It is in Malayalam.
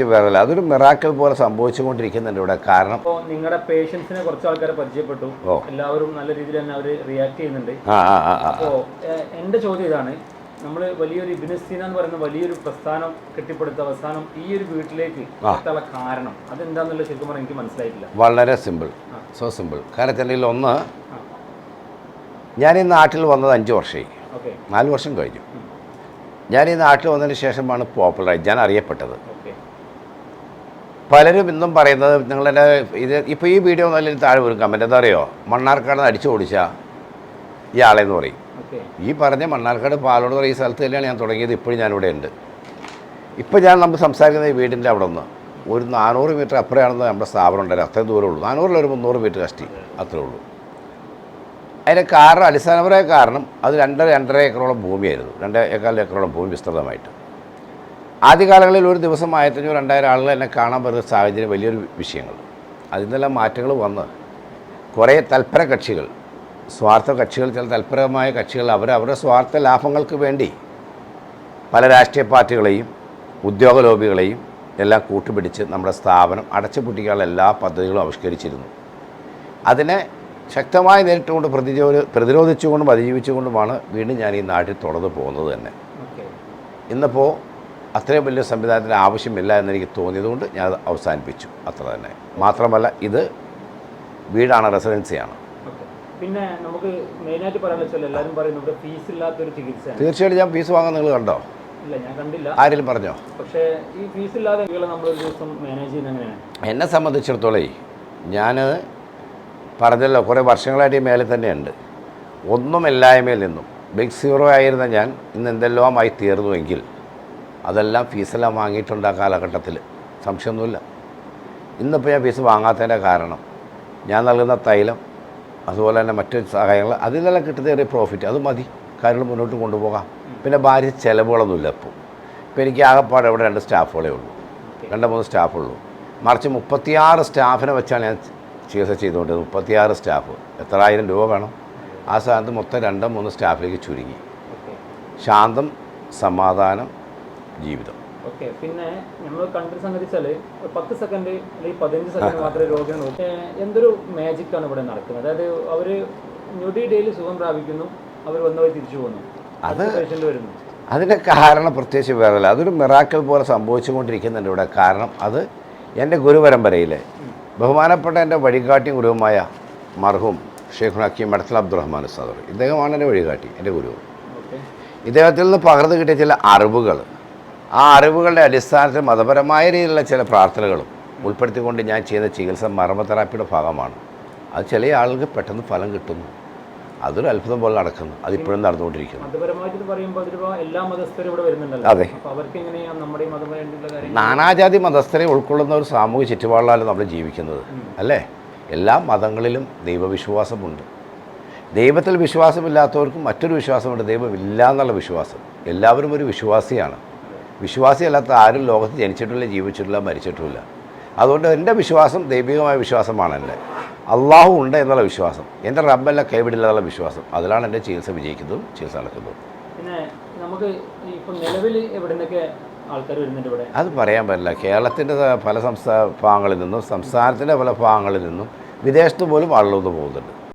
വേറല്ല അതൊരു മിറാക്കൽ പോലെ സംഭവിച്ചുകൊണ്ടിരിക്കുന്നുണ്ട് ഇവിടെ. കാരണം അപ്പോൾ നിങ്ങളുടെ പേഷ്യൻസിനെ കുറച്ച് ആൾക്കാരെ പരിചയപ്പെട്ടു. ഓ. എല്ലാവരും നല്ല രീതിയിൽ തന്നെ അവർ റിയാക്ട് ചെയ്യുന്നുണ്ട്. ആ ആ ആ ആ. അപ്പോൾ എന്റെ ചോദ്യം ഇതാണ്. നമ്മൾ വലിയൊരു ഇബിനസ്തീന എന്ന് പറയുന്ന വലിയൊരു പ്രസ്ഥാനം കെട്ടിപ്പടുത്ത അവസാനം ഈ ഒരു വീട്ടിലേക്ക് എത്താനുള്ള കാരണം അതെന്താന്നുള്ള ശരിക്കും പറഞ്ഞാൽ എനിക്ക് മനസ്സിലായിട്ടില്ല. വളരെ സിമ്പിൾ സോ സിമ്പിൾ കാരണത്തിന്റെ ഒന്ന് ഞാൻ ഈ നാട്ടിൽ വന്നത് അഞ്ച് വർഷമായി. ഓക്കെ. നാല് വർഷം കഴിഞ്ഞു. ഞാൻ ഈ നാട്ടിൽ വന്നതിന് ശേഷമാണ് പോപ്പുലറായി ഞാൻ അറിയപ്പെട്ടത്. ഓക്കെ. പലരും ഇന്നും പറയുന്നത് നിങ്ങളെന്നെ ഇത് ഇപ്പോൾ ഈ വീഡിയോ നല്ല താഴെ വരും കമന്റ് എന്താ അറിയോ? മണ്ണാർക്കാട് അടിച്ചു ഓടിച്ച ഇയാളെന്ന് പറയും. ഈ പറഞ്ഞ മണ്ണാർക്കാട് പാലോട് പറയുന്ന ഈ സ്ഥലത്ത് തന്നെയാണ് ഞാൻ തുടങ്ങിയത്. ഇപ്പോഴും ഞാനിവിടെ ഉണ്ട്. ഇപ്പോൾ ഞാൻ നമ്മൾ സംസാരിക്കുന്ന ഈ വീടിന്റെ അവിടെ നിന്ന് ഒരു നാനൂറ് മീറ്റർ അപ്പുറയാണെന്ന് നമ്മുടെ സ്ഥാപനം ഉണ്ടായിരുന്നു അത്രയും ദൂരം ഉള്ളൂ. നാനൂറിൽ ഒരു മുന്നൂറ് മീറ്റർ കഷ്ടി അത്രേ ഉള്ളൂ. അതിന്റെ കാരണം അടിസ്ഥാനപരമായ കാരണം അത് രണ്ടര രണ്ടര ഏക്കറോളം ഭൂമിയായിരുന്നു. രണ്ടേ ഏക്കാൽ ഏക്കറോളം ഭൂമി വിസ്തൃതമായിട്ട്. ആദ്യകാലങ്ങളിൽ ഒരു ദിവസം ആയിരത്തഞ്ഞൂറ് രണ്ടായിരം ആളുകൾ എന്നെ കാണാൻ പറ്റുന്ന സാഹചര്യം വലിയൊരു വിഷയങ്ങൾ. അതിൽ നിന്നെല്ലാം മാറ്റങ്ങൾ വന്ന് കുറേ തൽപര കക്ഷികൾ സ്വാർത്ഥ കക്ഷികൾ ചില തൽപരമായ കക്ഷികൾ അവർ അവരുടെ സ്വാർത്ഥ ലാഭങ്ങൾക്ക് വേണ്ടി പല രാഷ്ട്രീയ പാർട്ടികളെയും ഉദ്യോഗ ലോബികളെയും എല്ലാം കൂട്ടുപിടിച്ച് നമ്മുടെ സ്ഥാപനം അടച്ചുപൂട്ടിക്കാനുള്ള എല്ലാ പദ്ധതികളും ആവിഷ്കരിച്ചിരുന്നു. അതിനെ ശക്തമായി നേരിട്ടുകൊണ്ട് പ്രതിരോധ പ്രതിരോധിച്ചുകൊണ്ടും അതിജീവിച്ചുകൊണ്ടുമാണ് വീണ്ടും ഞാൻ ഈ നാട്ടിൽ തുടർന്ന് പോകുന്നത് തന്നെ. ഇന്നിപ്പോൾ അത്രയും വലിയ സംവിധാനത്തിന് ആവശ്യമില്ല എന്നെനിക്ക് തോന്നിയതുകൊണ്ട് ഞാൻ അത് അവസാനിപ്പിച്ചു. അത്ര തന്നെ. മാത്രമല്ല ഇത് വീടാണ് റെസിഡൻസിയാണ്. പിന്നെ നമുക്ക് മെയിനായിട്ട് പറയാൻ വെച്ചാൽ എല്ലാവരും പറയുന്നത് ഇവിടെ ഫീസ് ഇല്ലാത്തൊരു ചികിത്സയാണ്. തീർച്ചയായിട്ടും ഞാൻ ഫീസ് വാങ്ങാൻ നിങ്ങൾ കണ്ടോ? ഇല്ല ഞാൻ കണ്ടില്ല. ആരെങ്കിലും പറഞ്ഞോ? പക്ഷേ ഈ ഫീസ് ഇല്ലാതെ നമ്മൾ ഒരു ദിവസം മാനേജ് എങ്ങനെയാണ്? എന്നെ സംബന്ധിച്ചിടത്തോളം ഞാൻ പറഞ്ഞല്ലോ കുറേ വർഷങ്ങളായിട്ട് ഈ മേലെ തന്നെയുണ്ട്. ഒന്നുമില്ലായ്മയിൽ നിന്നും ബിഗ് സീറോ ആയിരുന്ന ഞാൻ ഇന്ന് എന്തെല്ലാമായി തീർന്നുവെങ്കിൽ അതെല്ലാം ഫീസെല്ലാം വാങ്ങിയിട്ടുണ്ട് ആ കാലഘട്ടത്തിൽ സംശയമൊന്നുമില്ല. ഇന്നിപ്പോൾ ഞാൻ ഫീസ് വാങ്ങാത്തതിന്റെ കാരണം ഞാൻ നൽകുന്ന തൈലം അതുപോലെ തന്നെ മറ്റു സഹായങ്ങൾ അതിൽ നിന്നെല്ലാം കിട്ടുന്ന ഒരു പ്രോഫിറ്റ് അത് മതി. കാര്യങ്ങൾ മുന്നോട്ട് കൊണ്ടുപോകാം. പിന്നെ ഭാര്യ ചിലവുകളൊന്നുമില്ല ഇപ്പോൾ ഇപ്പോൾ എനിക്ക് ആകെപ്പാടെ ഇവിടെ രണ്ട് സ്റ്റാഫുകളേ ഉള്ളൂ. രണ്ട് മൂന്ന് സ്റ്റാഫുള്ളൂ. മറിച്ച് മുപ്പത്തിയാറ് സ്റ്റാഫിനെ വെച്ചാണ് ഞാൻ ചികിത്സ ചെയ്തുകൊണ്ടിരുന്നത്. മുപ്പത്തിയാറ് സ്റ്റാഫ്. എത്ര ആയിരം രൂപ വേണം. ആ സ്ഥാനത്ത് മൊത്തം രണ്ടോ മൂന്ന് സ്റ്റാഫിലേക്ക് ചുരുങ്ങി. ശാന്തം സമാധാനം ജീവിതം. ഓക്കെ പിന്നെ നമ്മൾ കണ്ടൊരു സംഗതി വെച്ചാൽ പത്ത് സെക്കൻഡ് അല്ലെങ്കിൽ പതിനഞ്ച് സെക്കൻഡ് മാത്രമേ രോഗികൾ നോക്കൂ. എന്തൊരു മാജിക്കാണ് ആണ് ഇവിടെ നടക്കുന്നത്? അതായത് അവർ ഡെയിലി സുഖം പ്രാപിക്കുന്നു അവർ വന്നവർ തിരിച്ചു പോകുന്നു അത് പേഷ്യന്റ് വരുന്നു. അതിന്റെ കാരണം പ്രത്യേകിച്ച് വേറല്ല അതൊരു മിറാക്കൽ പോലെ സംഭവിച്ചുകൊണ്ടിരിക്കുന്നുണ്ട് ഇവിടെ. കാരണം അത് എന്റെ ഗുരുപരമ്പരയിലെ ബഹുമാനപ്പെട്ട എന്റെ വഴികാട്ടി ഗുരുവുമായ മർഹൂം ഷെയ്ഖ് ഹക്കീം മടത്തൽ അബ്ദുറഹ്മാൻ സാദർ ഇദ്ദേഹമാണ് എന്റെ വഴികാട്ടി എന്റെ ഗുരു. ഇദ്ദേഹത്തിൽ നിന്ന് പകർന്നു കിട്ടിയ ചില അറിവുകൾ ആ അറിവുകളുടെ അടിസ്ഥാനത്തിൽ മതപരമായ രീതിയിലുള്ള ചില പ്രാർത്ഥനകളും ഉൾപ്പെടുത്തിക്കൊണ്ട് ഞാൻ ചെയ്യുന്ന ചികിത്സ മർമ്മ തെറാപ്പിയുടെ ഭാഗമാണ്. അത് ചില ആളുകൾക്ക് പെട്ടെന്ന് ഫലം കിട്ടുന്നു. അതൊരു അത്ഭുതം പോലെ നടക്കുന്നു. അതിപ്പോഴും നടന്നുകൊണ്ടിരിക്കുന്നു. അതെ. നാനാജാതി മതസ്ഥരെ ഉൾക്കൊള്ളുന്ന ഒരു സാമൂഹ്യ ചുറ്റുപാടിലാണ് നമ്മൾ ജീവിക്കുന്നത്. അല്ലേ? എല്ലാ മതങ്ങളിലും ദൈവവിശ്വാസമുണ്ട്. ദൈവത്തിൽ വിശ്വാസമില്ലാത്തവർക്കും മറ്റൊരു വിശ്വാസമുണ്ട്. ദൈവമില്ല എന്നുള്ള വിശ്വാസം. എല്ലാവരും ഒരു വിശ്വാസിയാണ്. വിശ്വാസിയല്ലാത്ത ആരും ലോകത്ത് ജനിച്ചിട്ടില്ല ജീവിച്ചിട്ടില്ല മരിച്ചിട്ടില്ല. അതുകൊണ്ട് എന്റെ വിശ്വാസം ദൈവികമായ വിശ്വാസമാണ് എന്റെ. അള്ളാഹു ഉണ്ട് എന്നുള്ള വിശ്വാസം. എന്റെ റബ്ബല്ല കൈവിടില്ല എന്നുള്ള വിശ്വാസം. അതിലാണ് എന്റെ ചികിത്സ വിജയിക്കുന്നതും ചികിത്സ നടക്കുന്നതും. പിന്നെ നമുക്ക് ഇപ്പം നിലവിൽ എവിടെന്നൊക്കെ ആൾക്കാർ വരുന്നുണ്ട് ഇവിടെ? അത് പറയാൻ പറ്റില്ല. കേരളത്തിന്റെ പല സംസ്ഥാന ഭാഗങ്ങളിൽ നിന്നും സംസ്ഥാനത്തിന്റെ പല ഭാഗങ്ങളിൽ നിന്നും വിദേശത്ത് പോലും ആളുകൾ പോകുന്നുണ്ട്.